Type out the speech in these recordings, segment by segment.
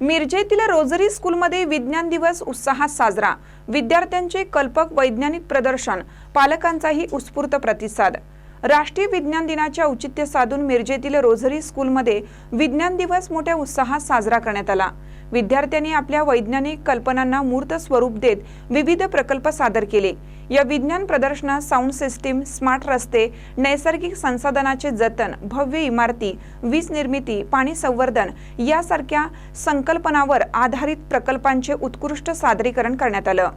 मिरजेतील रोजरी स्कूलमध्ये विज्ञान दिवस उत्साहात साजरा. विद्यार्थ्यांचे कल्पक वैज्ञानिक प्रदर्शन पालकांचाही उत्स्फूर्त प्रतिसाद. राष्ट्रीय विज्ञान दिनाचे औचित्य साधून मिरजेतील रोझरी स्कूलमध्ये विज्ञान दिवस मोठ्या उत्साहात साजरा करण्यात आला. विद्यार्थ्यांनी आपल्या वैज्ञानिक कल्पनांना मूर्त स्वरूप देत विविध प्रकल्प सादर केले. या विज्ञान प्रदर्शनात साऊंड सिस्टीम स्मार्ट रस्ते नैसर्गिक संसाधनाचे जतन भव्य इमारती वीज निर्मिती पाणी संवर्धन यासारख्या संकल्पनावर आधारित प्रकल्पांचे उत्कृष्ट सादरीकरण करण्यात आलं.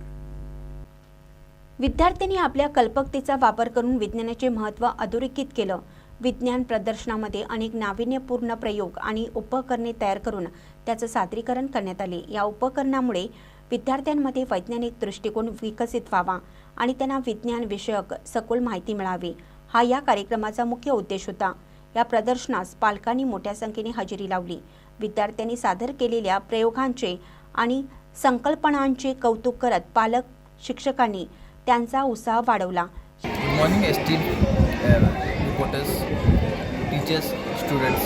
विद्यार्थ्यांनी आपल्या कल्पकतेचा वापर करून विज्ञानाचे महत्त्व अधोरेखित केलं. विज्ञान प्रदर्शनामध्ये अनेक नाविन्यपूर्ण प्रयोग आणि उपकरणे तयार करून त्याचं सादरीकरण करण्यात आले. या उपकरणामुळे विद्यार्थ्यांमध्ये वैज्ञानिक दृष्टिकोन विकसित व्हावा आणि त्यांना विज्ञान विषयक सखोल माहिती मिळावी. हा या कार्यक्रमाचा मुख्य उद्देश होता. या प्रदर्शनास पालकांनी मोठ्या संख्येने हजेरी लावली. विद्यार्थ्यांनी सादर केलेल्या प्रयोगांचे आणि संकल्पनांचे कौतुक करत पालक शिक्षकांनी त्यांचा उत्साह वाढवला good morning esteemed reporters teachers students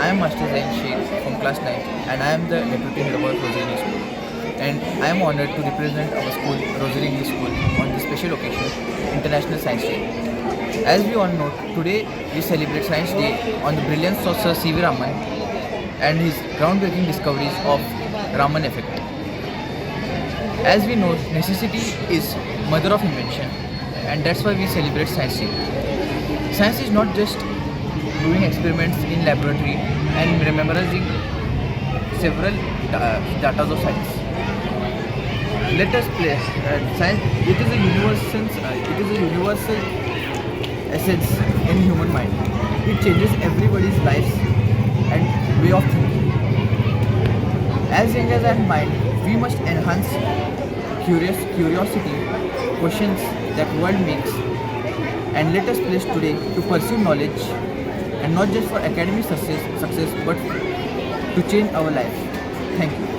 I am master Zain Shaikh from class nine and I am the deputy head of Rosary school and I am honoured to represent our school Rosary English school on the special occasion international science day as we all know today we celebrate science day on the brilliance of sir C V Raman and his ground breaking discoveries of Raman effect As we know, necessity is mother of invention, and that's why we celebrate Science Day. Science is not just doing experiments in laboratory and memorizing several uh, data of science. Let us play uh, science. It is a universal. Uh, it is a universal essence in human mind. It changes everybody's lives and way of thinking. As young as our mind, we must enhance curious curiosity, questions that world makes, and let us place today to pursue knowledge, and not just for academic success, success but to change our life. Thank you.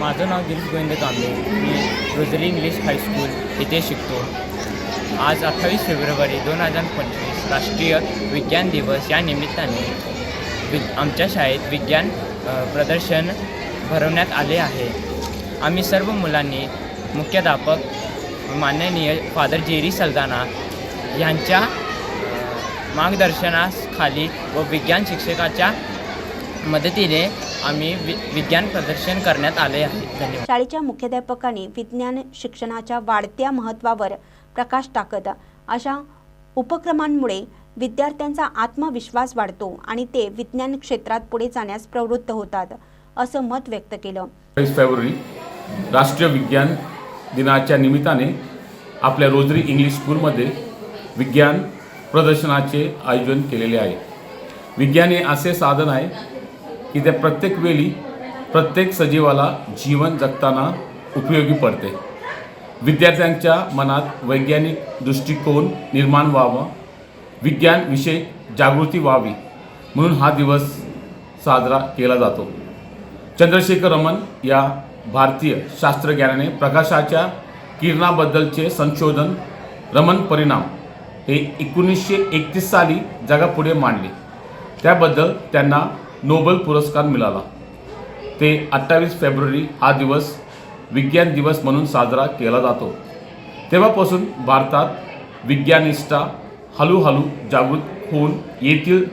माझं नाव गिरीश गोविंद कांबळे मी Rosary English high school येथे शिकतो आज अठ्ठावीस February दोन हजार पंचवीस राष्ट्रीय विज्ञान दिवस या निमित्ताने वि आमच्या शाळेत विज्ञान प्रदर्शन भरवण्यात आले आहे. आम्ही सर्व मुलांनी मुख्याध्यापक माननीय फादर जेरी सलदाना यांच्या मार्गदर्शनाखाली व विज्ञान शिक्षकाच्या मदतीने आम्ही वि विज्ञान प्रदर्शन करण्यात आले आहे. धन्यवाद. शाळेच्या मुख्याध्यापकांनी विज्ञान शिक्षणाच्या वाढत्या महत्त्वावर प्रकाश टाकत अशा उपक्रमांमुळे विद्यार्थ्यांचा आत्मविश्वास वाढतो आणि ते विज्ञान क्षेत्रात पुढे जाण्यास प्रवृत्त होतात. असं मत व्यक्त केलं. बावीस फेब्रुवारी राष्ट्रीय विज्ञान दिनाच्या निमित्ताने आपल्या रोजरी इंग्लिश स्कूलमध्ये विज्ञान प्रदर्शनाचे आयोजन केलेले आहे. विज्ञान हे असे साधन आहे की ते प्रत्येक वेळी प्रत्येक सजीवाला जीवन जगताना उपयोगी पडते. विद्यार्थ्यांच्या मनात वैज्ञानिक दृष्टिकोन निर्माण व्हावा विज्ञानविषयी जागृती व्हावी म्हणून हा दिवस साजरा केला जातो. चंद्रशेखर रमन या भारतीय शास्त्रज्ञानाने प्रकाशाच्या किरणाबद्दलचे संशोधन रमन परिणाम हे एकोणीसशे एकतीस साली जगापुढे मांडले. त्याबद्दल त्यांना नोबेल पुरस्कार मिळाला. ते अठ्ठावीस फेब्रुवारी हा दिवस विज्ञान दिवस म्हणून साजरा केला जातो. तेव्हापासून भारतात विज्ञानिष्ठा हळूहळू जागृत होऊन येथील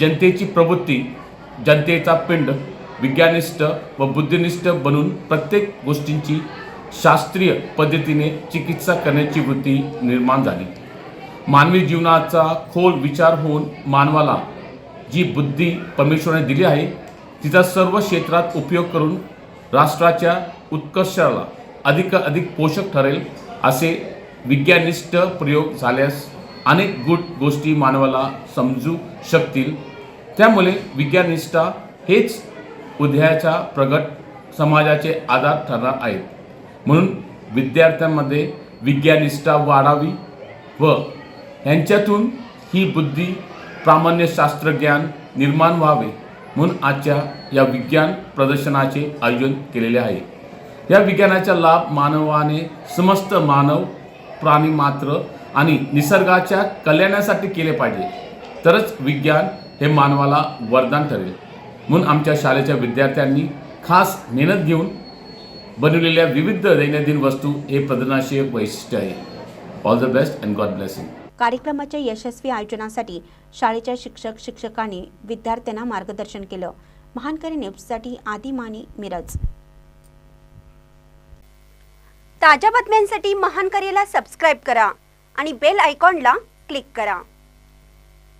जनतेची प्रवृत्ती जनतेचा पिंड विज्ञानिष्ठ व बुद्धिनिष्ठ बनून प्रत्येक गोष्टींची शास्त्रीय पद्धतीने चिकित्सा करण्याची वृत्ती निर्माण झाली. मानवी जीवनाचा खोल विचार होऊन मानवाला जी बुद्धी परमेश्वराने दिली आहे तिचा सर्व क्षेत्रात उपयोग करून राष्ट्राच्या उत्कर्षाला अधिक अधिक पोषक ठरेल असे विज्ञानिष्ठ प्रयोग झाल्यास अनेक गुट गोष्टी मानवाला समजू शकतील. त्यामुळे विज्ञानिष्ठा हेच उद्याच्या प्रगत समाजाचे आधार ठरणार आहेत. म्हणून विद्यार्थ्यांमध्ये विज्ञानिष्ठा वाढावी व ह्यांच्यातून ही बुद्धी प्रामाण्यशास्त्रज्ञान निर्माण व्हावे म्हणून आजच्या या विज्ञान प्रदर्शनाचे आयोजन केलेले आहे. या विज्ञानाचा लाभ मानवाने समस्त मानव प्राणी मात्र आणि निसर्गाच्या कल्याणासाठी केले पाहिजे. तरच विज्ञान हे मानवाला वरदान ठरेल. म्हणून आमच्या शाळेच्या विद्यार्थ्यांनी खास मेहनत घेऊन बनवलेल्या विविध दैनंदिन वस्तू हे प्रदर्शनाचे वैशिष्ट्य आहे. All the best and God blessing कार्यक्रमाच्या यशस्वी आयोजनासाठी शाळेच्या शिक्षक शिक्षकांनी विद्यार्थ्यांना मार्गदर्शन केलं. महानकरी न्यूजसाठी आदी माने मिरज. ताज्या बातम्यांसाठी महानकरीला सबस्क्राईब करा आणि बेल आयकॉनला क्लिक करा.